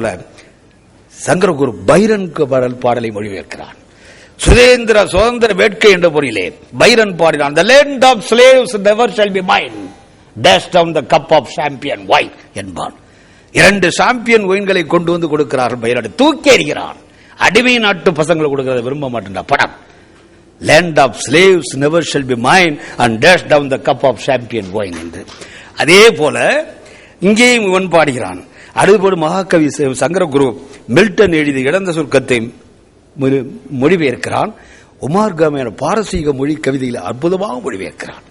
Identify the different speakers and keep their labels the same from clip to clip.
Speaker 1: போல சங்கரகுரு பைரன் பாடல் பாடலை மொழிபெயர்க்கிறான் சுதேந்திர சுதந்திர வேட்கை என்ற பொருளிலே பைரன் பாடினான் the land of slaves never shall be mine. Dash down the cup of champion wine என்பான். இரண்டு சாம்பியன் ஒயின்களை கொண்டு வந்து கொடுக்கிறார்கள் பைரன். தூக்கி எறிகிறான். அடிமை நாட்டு பசங்களை கொடுக்கறத விரும்ப மாட்டேன் படம். Land of slaves never shall be mine and dash down the cup of champion wine என்று. அதே போல இங்கேயும் இவன் பாடுகிறான். அதுபோல மகாகவி சங்கரகுரு மில்டன் எழுதிய இழந்த சொர்க்கத்தை மொழி- மொழிபெயர்க்கிறான். உமார் காமியான பாரசீக மொழி கவிதையில் அற்புதமாக மொழிபெயர்க்கிறான்.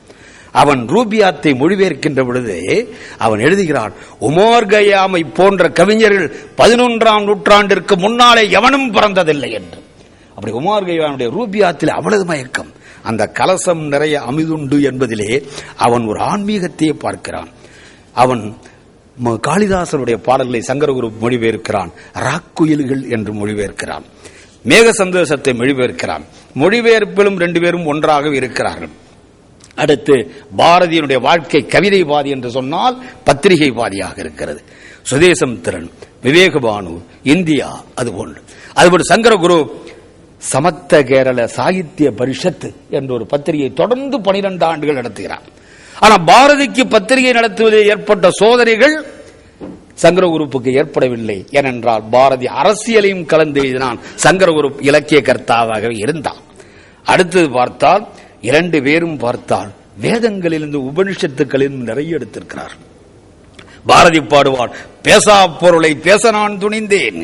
Speaker 1: அவன் ரூபியாத்தை மொழிபெயர்க்கின்ற பொழுது அவன் எழுதுகிறான் உமர் கயாமை போன்ற கவிஞர்கள் பதினொன்றாம் நூற்றாண்டிற்கு முன்னாலே எவனும் பிறந்ததில்லை என்று. அப்படி உமார் கயானுடைய ரூபியாத்தில் அவ்வளவு மயக்கம். அந்த கலசம் நிறைய அமிதுண்டு என்பதிலே அவன் ஒரு ஆன்மீகத்தையே பார்க்கிறான். அவன் காளிதாசனுடைய பாடல்களை சங்கரகுரு மொழிபெயர்க்கிறான். ராக்குயில்கள் என்று மொழிபெயர்க்கிறான். மேக சந்தோஷத்தை மொழிபெயர்க்கிறான். மொழிபெயர்ப்பிலும் ரெண்டு பேரும் ஒன்றாக இருக்கிறார்கள். அடுத்து பாரதியினுடைய வாழ்க்கை கவிதைவாதி என்று சொன்னால் பத்திரிகைவாதியாக இருக்கிறது. சுதேசம் திறன் விவேகபானு இந்தியா அது போன்று. அதுபோல் சங்கரகுரு சமத்த கேரள சாகித்ய பரிஷத் என்ற ஒரு பத்திரிகை தொடர்ந்து பனிரெண்டு ஆண்டுகள் நடத்துகிறார். ஆனா பாரதிக்கு பத்திரிகை நடத்துவதில் ஏற்பட்ட சோதனைகள் சங்கர குரூப்புக்கு ஏற்படவில்லை. ஏனென்றால் பாரதி அரசியலையும் கலந்து எழுதினான். சங்கரகுரு இலக்கிய கர்த்தாவாக இருந்தான். அடுத்தது பார்த்தால் இரண்டு பேரும் பார்த்தால் வேதங்களிலிருந்து உபனிஷத்துக்களிலும் நிறைய எடுத்திருக்கிறார் பாரதி பாடுவார் பேசா பொருளை பேச நான் துணிந்தேன்.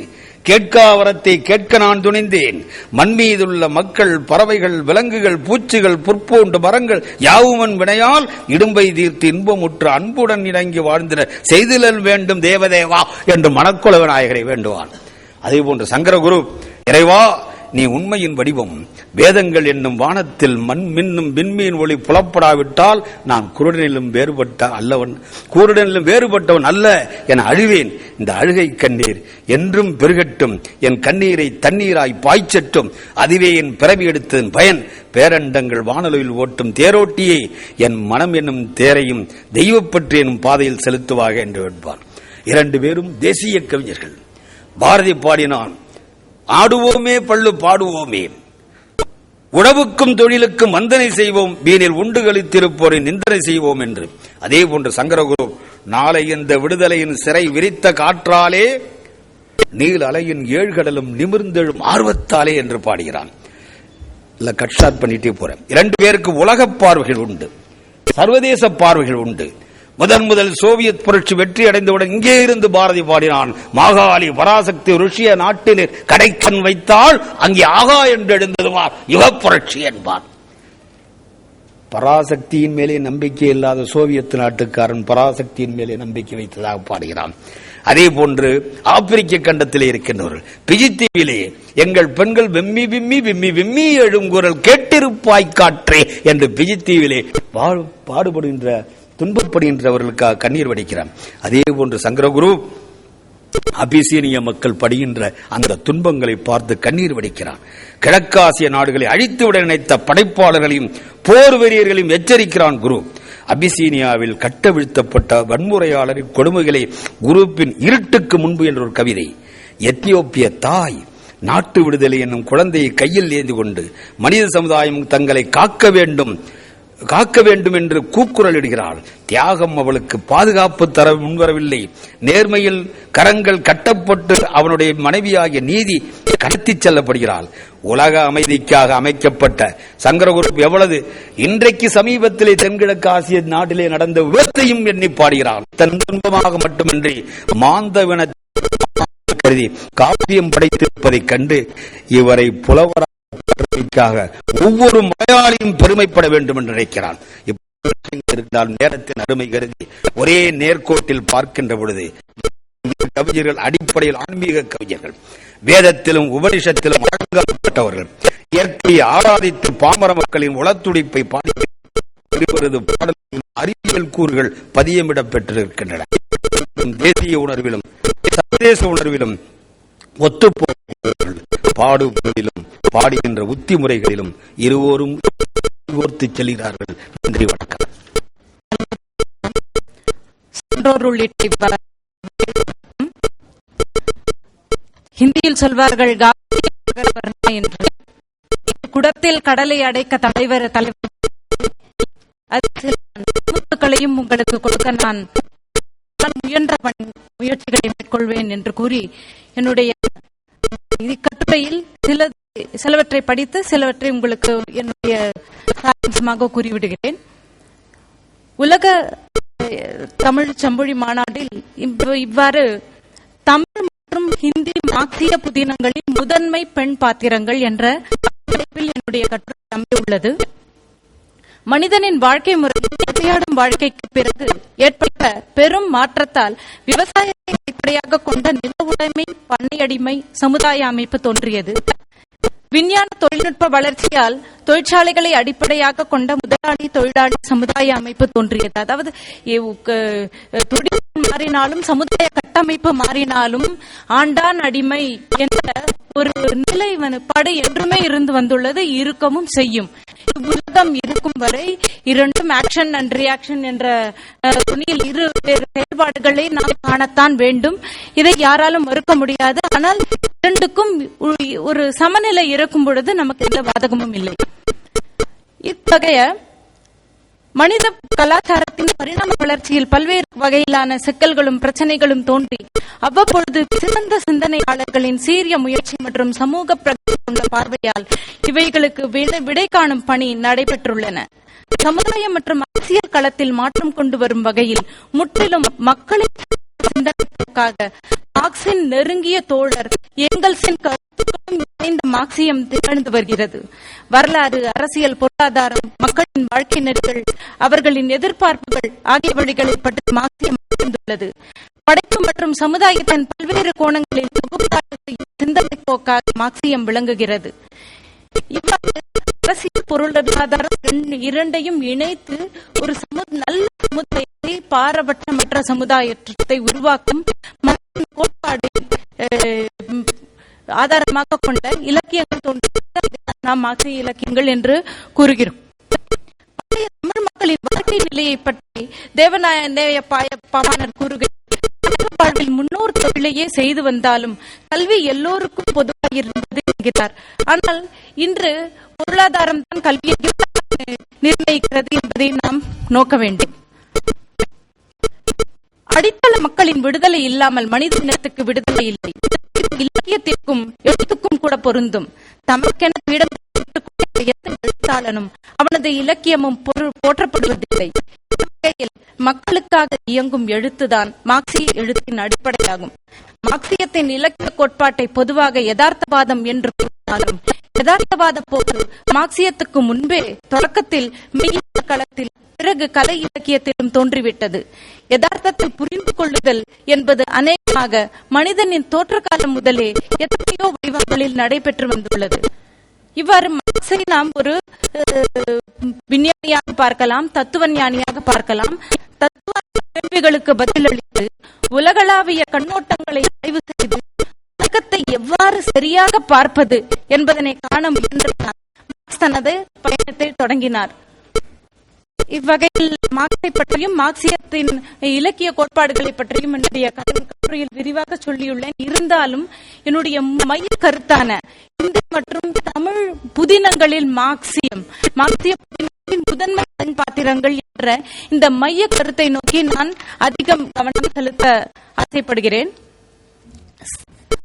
Speaker 1: கேட்காவரத்தை கேட்க நான் துணிந்தேன். மண் மீதுள்ள மக்கள் பறவைகள் விலங்குகள் பூச்சிகள் புற்பூண்டு மரங்கள் யாவுமன் வினையால் இடும்பை தீர்த்து இன்பமுற்று அன்புடன் இணங்கி வாழ்ந்திட செய்திலல் வேண்டும் தேவதேவா என்று மணக்குள விநாயகரை வேண்டுவான். அதே போன்று சங்கரகுரு இறைவா நீ உண்மையின் வடிவம். வேதங்கள் என்னும் வானத்தில் மண் மின்னும் விண்மீன் ஒளி புலப்படாவிட்டால் நான் குருடனிலும் வேறுபட்ட அல்லவன் குருடனிலும் வேறுபட்டவன் அல்ல என அழுவேன். இந்த அழுகை கண்ணீர் என்றும் பெருகட்டும். என் கண்ணீரை தண்ணீராய் பாய்ச்சட்டும். அதுவே என் பிறவி எடுத்ததன் பயன். பேரண்டங்கள் வானொலியில் ஓட்டும் தேரோட்டியை என் மனம் என்னும் தேரையும் தெய்வப்பற்று எனும் பாதையில் செலுத்துவாக என்று வேட்பான் இரண்டு பேரும் தேசிய கவிஞர்கள். பாரதி பாடினான் ஆடுவோமே பள்ளு பாடுவோமே. உணவுக்கும் தொழிலுக்கும் வந்தனை செய்வோம் வீணில் உண்டு கழித்திருப்போரை நிந்தனை செய்வோம் என்று. அதே போன்று சங்கரகுரு நாளை இந்த விடுதலையின் சிறை விரித்த காற்றாலே நீல் அலையின் ஏழ்கடலும் நிமிர்ந்தெழும் ஆர்வத்தாலே என்று பாடுகிறான். இல்ல கட் பண்ணிட்டே போறேன். இரண்டு பேருக்கு உலக பார்வைகள் உண்டு. சர்வதேச பார்வைகள் உண்டு. முதன் முதல் சோவியத் புரட்சி வெற்றி அடைந்தவுடன் இங்கே இருந்து பாரதி பாடினான். மாகாளி பராசக்தி ருஷ்ய நாட்டில் கடைக்கண் வைத்தால் அங்கே ஆகா என்று எழுந்ததுவார் யுக புரட்சி என்பார் பராசக்தியின் மேலே நம்பிக்கை இல்லாத சோவியத் நாட்டுக்காரன் பராசக்தியின் மேலே நம்பிக்கை வைத்ததாக பாடுகிறான். அதே போன்று ஆப்பிரிக்க கண்டத்திலே இருக்கின்றவர்கள் பிஜித்தீவிலே எங்கள் பெண்கள் விம்மி விம்மி விம்மி விம்மி எழுங்குரல் கேட்டிருப்பாய் காற்றே என்று பிஜித்தீவிலே பாடுபடுகின்ற துன்பப்படுகின்றவர்களுக்காக கண்ணீர் வடிக்கிறான். அதே போன்று சங்கரகுரு அபிசீனிய மக்கள் படுகின்ற அந்த துன்பங்களை பார்த்து கண்ணீர் வடிக்கிறான். கிழக்காசிய நாடுகளை அழித்துவிட நினைத்த படைப்பாளர்களையும் போர் வெறியர்களையும் எச்சரிக்கிறான் குரு. அபிசீனியாவில் கட்டவிழ்த்தப்பட்ட வன்முறையாளரின் கொடுமைகளை குருப்பின் இருட்டுக்கு முன்பு என்ற ஒரு கவிதை. எத்தியோப்பிய தாய் நாட்டு விடுதலை என்னும் குழந்தையை கையில் ஏந்தி கொண்டு மனித சமுதாயம் தங்களை காக்க வேண்டும். காக்க வேண்டும் என்று கூக்குரலிடுகிறாள். தியாகம் அவளுக்கு பாதுகாப்பு தர முன்வரவில்லை. நேர்மையில் கரங்கள் கட்டப்பட்டு அவனுடைய மனைவியாகிய நீதி கடத்திச் செல்லப்படுகிறாள். உலக அமைதிக்காக அமைக்கப்பட்ட சங்கரகுரு எவ்வளவு இன்றைக்கு சமீபத்திலே தென்கிழக்கு ஆசிய நாட்டிலே நடந்த விபத்தையும் எண்ணி பாடுகிறாள். தன் துன்பமாக மட்டுமின்றி மாந்தவின கருதி காப்பியம் படைத்திருப்பதைக் கண்டு இவரை புலவர பெருமைக்காக ஒவ்வொரு மலையாளியும் பெருமைப்பட வேண்டும் என்று நினைக்கிறான். இருந்தால் நேரத்தின் அருமை கருதி ஒரே நேர்கோட்டில் பார்க்கின்ற பொழுது கவிஞர்கள் அடிப்படையில் ஆன்மீக கவிஞர்கள் வேதத்திலும் உபனிஷத்திலும் வழங்கப்பட்டவர்கள் இயற்கையை ஆராதித்து பாமர மக்களின் உளத்துடிப்பை பாடி வருவது பாடல்களில் அறிவியல் கூறுகள் பதியமிடப் பெற்றிருக்கின்றன தேசிய உணர்விலும் சர்வதேச உணர்விலும் ஒத்துப்போகிறார்கள் பாடுபதிலும் பாடுகின்ற உத்தி முறைகளிலும் இருவோரும் கோர்த்து செல்கிறார்கள். நன்றி வணக்கம்.
Speaker 2: ஹிந்தியில் சொல்வார்கள் "காந்தி என்று. குடத்தில் கடலை அடைக்க தலைவர் தலைவர்களையும் உங்களுக்கு கொடுக்க நான் முயன்ற முயற்சிகளை மேற்கொள்வேன் என்று கூறி என்னுடைய கட்டுரையில் சில சிலவற்றை படித்து சிலவற்றை உங்களுக்கு என்னுடைய சாராம்சமாக கூறிவிடுகிறேன். உலக தமிழ் செம்மொழி மாநாட்டில் இவ்வாறு தமிழ் மற்றும் ஹிந்தி மார்க்சிய புதினங்களின் முதன்மை பெண் பாத்திரங்கள் என்ற என்னுடைய கட்டுரை அமைந்துள்ளது மனிதனின் வாழ்க்கை முறையில் வேட்டையாடும் வாழ்க்கைக்கு பிறகு ஏற்பட்ட பெரும் மாற்றத்தால் விவசாயத்தை அடிப்படையாக கொண்ட நில உடைமை பண்ணையடிமை சமுதாய அமைப்பு தோன்றியது. விஞ்ஞான தொழில்நுட்ப வளர்ச்சியால் தொழிற்சாலைகளை அடிப்படையாக கொண்ட முதலாளி தொழிலாளி சமுதாய அமைப்பு தோன்றியது. அதாவது எ- தொழில் மாறினாலும் சமுதாய கட்டமைப்பு மாறினாலும் ஆண்டான் அடிமை என்ற ஒரு நிலை படை என்றுமே இருந்து வந்துள்ளது இருக்கவும் செய்யும். உலகம் இருக்கும் வரை இரண்டும் ஆக்ஷன் அண்ட் ரியாக்ஷன் என்ற துணியில் இரு செயல்பாடுகளை நாம் காணத்தான் வேண்டும். இதை யாராலும் மறுக்க முடியாது. ஆனால் இரண்டுக்கும் ஒரு- ஒரு சமநிலை இருக்கும் பொழுது நமக்கு எந்த பாதகமும் இல்லை. இத்தகைய மனித கலாச்சாரத்தின் பரிணாம வளர்ச்சியில் பல்வேறு வகையிலான சிக்கல்களும் பிரச்சனைகளும் தோன்றி அவ்வப்பொழுது சிறந்த சிந்தனையாளர்களின் சீரிய முயற்சி மற்றும் சமூக கொண்ட பார்வையால் இவைகளுக்கு விடை- விடை காணும் பணி நடைபெற்றுள்ளன. சமுதாய மற்றும் அரசியல் களத்தில் மாற்றம் கொண்டு வரும் வகையில் முற்றிலும் மக்களின் சிந்தனைக்காக மார்க்சின் நெருங்கிய தோழர் எங்கல்ஸின் கருத்துக்களும் மார்க்சியம் திகழ்ந்து வருகிறது. வரலாறு அரசியல் பொருளாதாரம் மக்களின் வாழ்க்கை நெறிகள் அவர்களின் எதிர்பார்ப்புகள் ஆகிய வழிகளை பற்றி மார்க்சியம் அமைந்துள்ளது படைப்பு மற்றும் சமுதாயத்தின் பல்வேறு கோணங்களில் தொகுப்பாய்வு சிந்தனை போக்காக மார்க்சியம் விளங்குகிறது. இவ்வாறு அரசியல் பொருளாதாரம் இரண்டையும் இணைத்து ஒரு சமு நல்ல சமுதாயத்தை பாரபட்சமற்ற சமுதாயத்தை உருவாக்கும் கோட்பாடு ஆதாரமாக கொண்ட இலக்கியங்கள் தோன்றியது நாம் மார்க்சிய இலக்கியங்கள் என்று கூறுகிறோம். தமிழ் மக்களின் வாழ்க்கை நிலையை பற்றி தேவநாய பாய பவானர் கூறுகிறார் வாழ்வில் முன்னோர் தொழிலையே செய்து வந்தாலும் கல்வி எல்லோருக்கும் பொதுவாக இருந்தது என்கிறார். ஆனால் இன்று பொருளாதாரம் தான் கல்வியை நிர்ணயிக்கிறது என்பதை நாம் நோக்க வேண்டும். அடித்தள மக்களின் விடுதலை இல்லாமல் மனித இனத்துக்கு விடுதலை இல்லை. இலக்கியத்திற்கும் எழுத்துக்கும் கூட பொருந்தும். தமக்கென பீடம் எழுத்தாளனும் அவனது இலக்கியமும் பொரு- போற்றப்படுவதில்லை. மக்களுக்காக இயங்கும் எழுத்துதான் மார்க்சிய எழுத்தின் அடிப்படையாகும். மார்க்சியத்தின் இலக்கிய கோட்பாட்டை பொதுவாக யதார்த்தவாதம் என்று கூறினாலும் யதார்த்தவாத போக்கு மார்க்சியத்துக்கு முன்பே தொடக்கத்தில் மெய் களத்தில் பிறகு கலை இலக்கியத்திலும் தோன்றிவிட்டது. யதார்த்தத்தை புரிந்து கொள்ளுதல் என்பது அநேகமாக மனிதனின் தோற்ற காலம் முதலே எத்தனையோ வடிவங்களில் நடைபெற்று வந்துள்ளது. இவ்வாறு மார்க்ஸை நாம் ஒரு விஞ்ஞானியாக பார்க்கலாம் தத்துவ ஞானியாக பார்க்கலாம். தத்துவ கேள்விகளுக்கு பதிலளித்து உலகளாவிய கண்ணோட்டங்களை ஆய்வு செய்து உலகத்தை எவ்வாறு சரியாக பார்ப்பது என்பதனை காண முயன்றார் தனது பயணத்தை தொடங்கினார். இவ்வகையில் மார்க்சை பற்றியும் மார்க்சியத்தின் இலக்கிய கோட்பாடுகளை பற்றியும் என்னுடைய கட்டுரையில் விரிவாக சொல்லியுள்ளேன். இருந்தாலும் என்னுடைய மைய கருத்தான இந்தி மற்றும் தமிழ் புதினங்களில் மார்க்சியம் மார்க்சிய முதன்மை பாத்திரங்கள் என்ற இந்த மைய கருத்தை நோக்கி நான் அதிகம் கவனம் செலுத்த ஆசைப்படுகிறேன்.